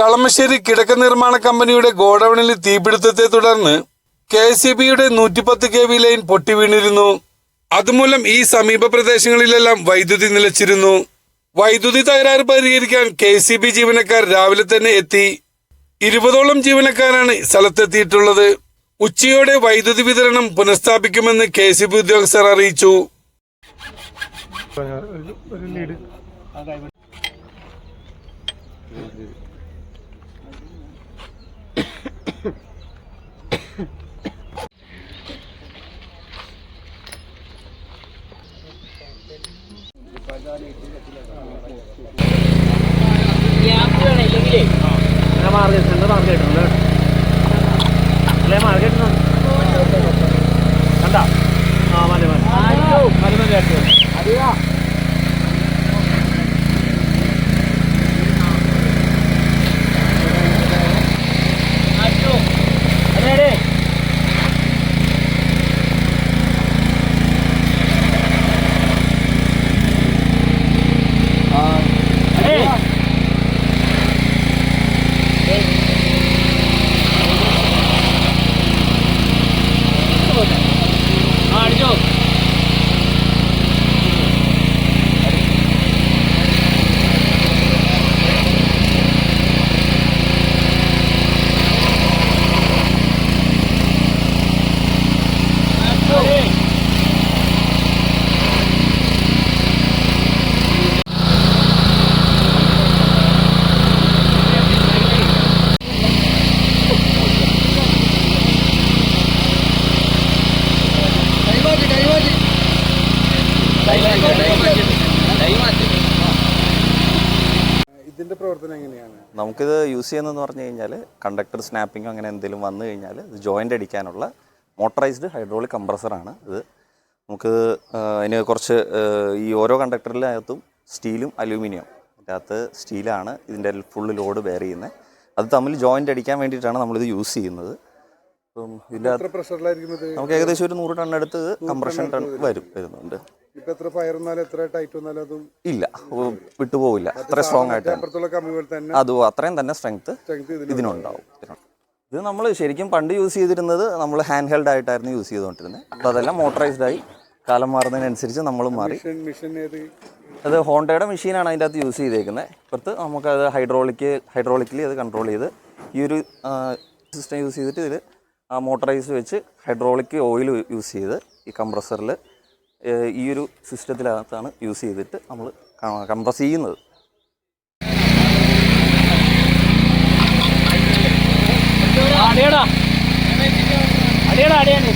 കളമശ്ശേരി കിടക്ക നിർമ്മാണ കമ്പനിയുടെ ഗോഡൌണിൽ തീപിടുത്തത്തെ തുടർന്ന് കെ ഇ ബിയുടെ നൂറ്റിപ്പത്ത് കെ വി ലൈൻ പൊട്ടിവീണിരുന്നു അതുമൂലം ഈ സമീപ പ്രദേശങ്ങളിലെല്ലാം വൈദ്യുതി നിലച്ചിരുന്നു. വൈദ്യുതി തകരാറ് പരിഹരിക്കാൻ കെ സി ബി ജീവനക്കാർ രാവിലെ തന്നെ എത്തി. ഇരുപതോളം ജീവനക്കാരാണ് സ്ഥലത്തെത്തിയിട്ടുള്ളത്. ഉച്ചയോടെ വൈദ്യുതി വിതരണം പുനഃസ്ഥാപിക്കുമെന്ന് കെ സി ബി ഉദ്യോഗസ്ഥർ അറിയിച്ചു. മാർക്കറ്റ് മാർക്കറ്റ് അല്ലേ മാർക്കറ്റ് കണ്ട ആ മതി മതി പ്രവർത്തനം എങ്ങനെയാണ്? നമുക്കിത് യൂസ് ചെയ്യുന്നതെന്ന് പറഞ്ഞു കഴിഞ്ഞാൽ കണ്ടക്ടർ സ്നാപ്പിംഗ് അങ്ങനെ എന്തെങ്കിലും വന്നു കഴിഞ്ഞാൽ ഇത് ജോയിന്റ് അടിക്കാനുള്ള മോട്ടറൈസ്ഡ് ഹൈഡ്രോളിക് കംപ്രസറാണ് ഇത്. നമുക്ക് അതിന് കുറച്ച് ഈ ഓരോ കണ്ടക്ടറിനകത്തും സ്റ്റീലും അലൂമിനിയം. അതിനകത്ത് സ്റ്റീലാണ് ഇതിന്റെ ഫുള്ള് ലോഡ് ബെയർ ചെയ്യുന്നത് അത് തമ്മിൽ ജോയിന്റ് അടിക്കാൻ വേണ്ടിയിട്ടാണ് നമ്മളിത് യൂസ് ചെയ്യുന്നത്. അപ്പം ഇതിന്റെ പ്രഷറിലായിരിക്കുന്നത് നമുക്ക് ഏകദേശം ഒരു നൂറ് ടൺ അടുത്ത് കംപ്രഷൻ ടൺ വരും വരുന്നുണ്ട്. എത്ര ഫയർ എത്ര ടൈറ്റ് വന്നാലും അതും ഇല്ല. വിട്ടുപോകില്ല അത്ര സ്ട്രോങ് ആയിട്ട് അത് അത്രയും തന്നെ സ്ട്രെങ്ത് ഇതിനുണ്ടാവും. ഇത് നമ്മൾ ശരിക്കും പണ്ട് യൂസ് ചെയ്തിരുന്നത് നമ്മൾ ഹാൻഡ് ഹെൽഡ് ആയിട്ടായിരുന്നു യൂസ് ചെയ്തുകൊണ്ടിരുന്നത് അപ്പോൾ അതെല്ലാം മോട്ടറൈസ്ഡ് ആയി. കാലം മാറുന്നതിനനുസരിച്ച് നമ്മളും മാറി. അത് ഹോണ്ടയുടെ മെഷീനാണ് അതിന്റെ അകത്ത് യൂസ് ചെയ്തേക്കുന്നത് ഇപ്പുറത്ത് നമുക്കത് ഹൈഡ്രോളിക്ക് ഹൈഡ്രോളിക്കലി അത് കൺട്രോൾ ചെയ്ത് ഈ ഒരു സിസ്റ്റം യൂസ് ചെയ്തിട്ട് ഇതിൽ മോട്ടറൈസ് വെച്ച് ഹൈഡ്രോളിക് ഓയിൽ യൂസ് ചെയ്ത് ഈ കംപ്രസറിൽ ഈ ഒരു സിസ്റ്റത്തിനകത്താണ് യൂസ് ചെയ്തിട്ട് നമ്മൾ കംപ്രസ് ചെയ്യുന്നത്. അടിയടാ. അടിയടാ അടിയാണ്